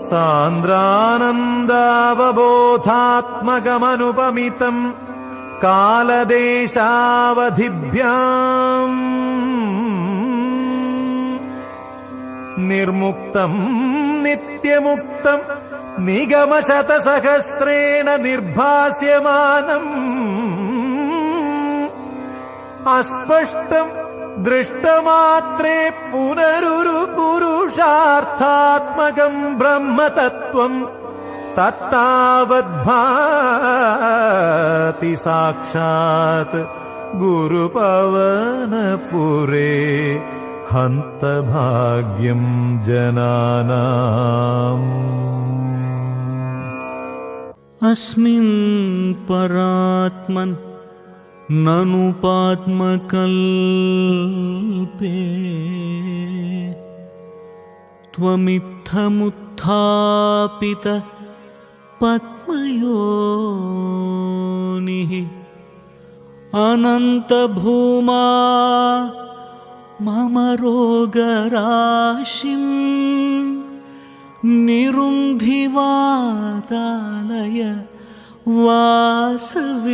സാന്ദ്രാനന്ദാവബോധാത്മകമനുപമിതം കാലദേശാവധിഭ്യം നിർമുക്തം നിത്യമുക്തം നിഗമശതസഹസ്രേണ നിർഭാസ്യമാനം അസ്പഷ്ടം दृष्टमात्रे पुनरुरुपुरुषार्थात्मकम् ब्रह्मतत्त्वम् तत्तावद्भाति साक्षात् गुरुपवनपुरे हन्तभाग्यम् जनानाम्। अस्मिन् परात्मन् ननु पात्मकल्पे त्वमित्थमुत्थापित पद्मयोनिः अनन्तभूमा मम रोगराशिम् निरुन्धिवातालय वासविष्णु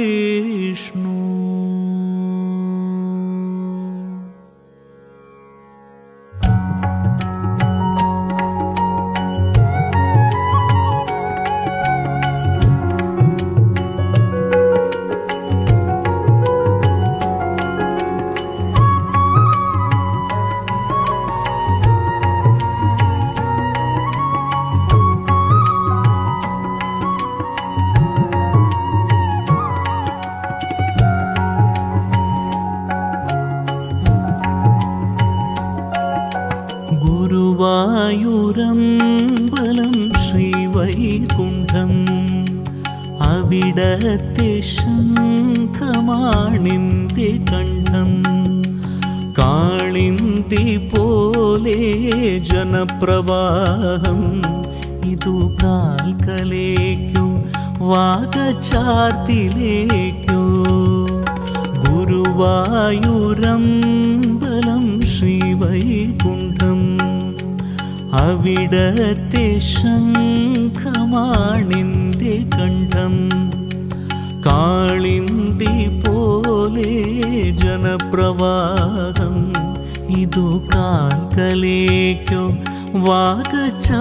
അവിടത്തെ ശംഖമാണിന്റെ കണ്ഠം കാളിന്തി പോലെ ജനപ്രവാഹം. ഇതു കാൽക്കലേക്കു ഗുരുവായൂരം ബലം ശ്രീവൈകുണ്ഠം. അവിടത്തെ ശംഖമാണിന്റെ കണ്ഠം. കാളിന്തി പോലെ ജനപ്രവാഹം ഇതു കാൽക്കലേക്കോ വാഗചാർത്തിലേക്കോ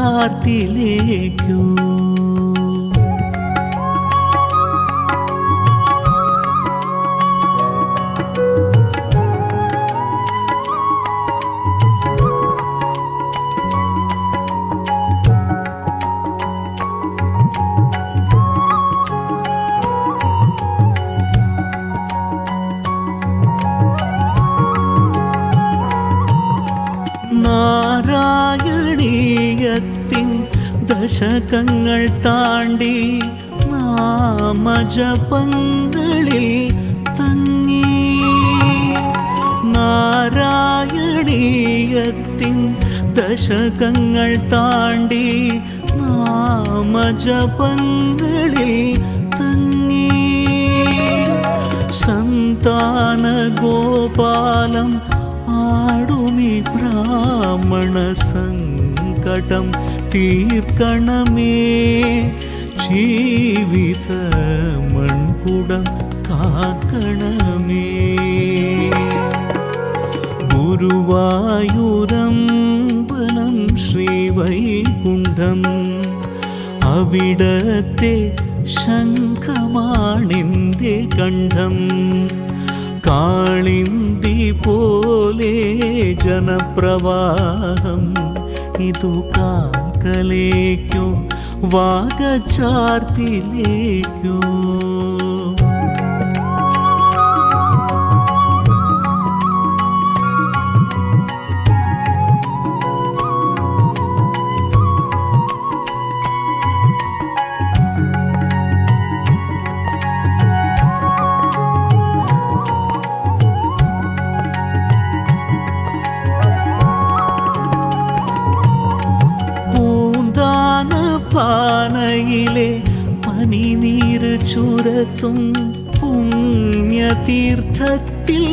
ദശകങ്ങൾ താണ്ടി നാമജപങ്ങളിൽ തങ്ങി. നാരായണീയത്തിൻ ദശകങ്ങൾ താണ്ടി നാമജപങ്ങളിൽ തങ്ങി. സന്താന ഗോപാലം ആടുമി ബ്രാഹ്മണ സങ്കടം തീർക്കണമേ ജീവിത മൺകുടം കാക്കണമേ ഗുരുവായൂരമ്പലം ശ്രീവൈകുണ്ഠം അവിടത്തെ ശംഖമാണിന്റെ കണ്ഠം കാളിന്തി പോലെ ജനപ്രവാഹം ഇതു കാൽക്കലേക്കോ വാഗചാർത്തിലേക്കോ പാനയിലെ പനിനീര് ചുരത്തും പുണ്യതീർത്ഥത്തിൽ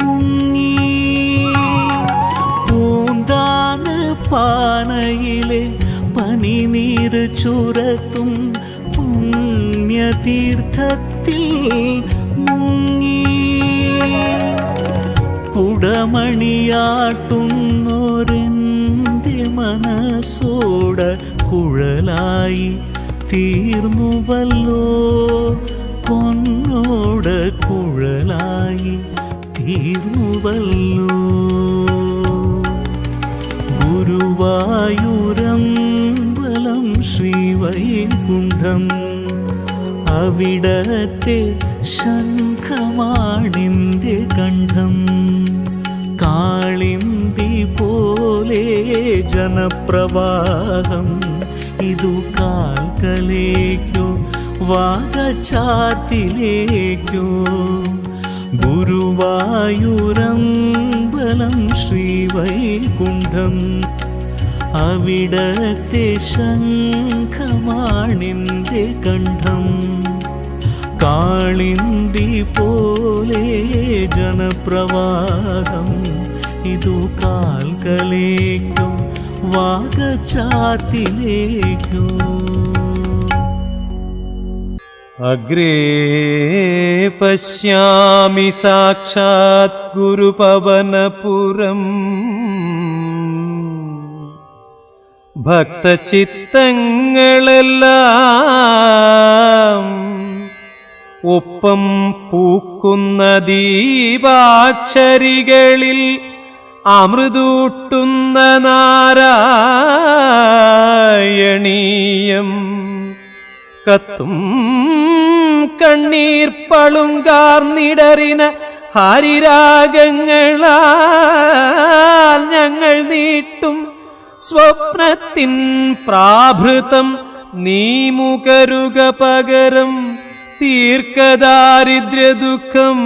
മുങ്ങി. പൂന്താന പാനയിലെ പനി പനിനീര് ചുരത്തും പുണ്യതീർത്ഥത്തിൽ മുങ്ങി. കുടമണിയാട്ടുന്നൊരെന്റെ മനസ്സോട കുഴലായി തീർന്നുവല്ലോ. പൊന്നോട കുഴലായി തീർന്നുവല്ലോ. ഗുരുവായൂരമ്പലം ശ്രീവൈകുണ്ഠം അവിടത്തെ ശംഖമാണിന്റെ കണ്ഠം. കാളിന്തി പോലെ ജനപ്രവാഹം ഇതു കാൽക്കലേക്കോ വാഗചാത്തിലേക്കോ ഗുരുവായൂരമ്പലം ശ്രീവൈകുണ്ഠം അവിടത്തെ ശംഖമാണിന്റെ കണ്ഠം. കാളിന്തി പോലെ ജനപ്രവാഹം ഇതു കാൽക്കലേക്കോ വാഗചാത്തിലേക്കോ അഗ്രേ പശ്യാമി സാക്ഷാത് ഗുരുപവനപുരം ഭക്തചിത്തങ്ങളെല്ലാം ഒപ്പം പൂക്കുന്ന ദീപാക്ഷരികളിൽ അമൃതൂട്ടുന്ന നാരായണീയം. കത്തും കണ്ണീർ പളുങ്കാർന്നിടറിന ഹരിരാഗങ്ങളാൽ ഞങ്ങൾ നീട്ടും. സ്വപ്നത്തിൻ പ്രാഭൃതം നീ മുകരുക പകരം തീർക്കദാരിദ്ര്യ ദുഃഖം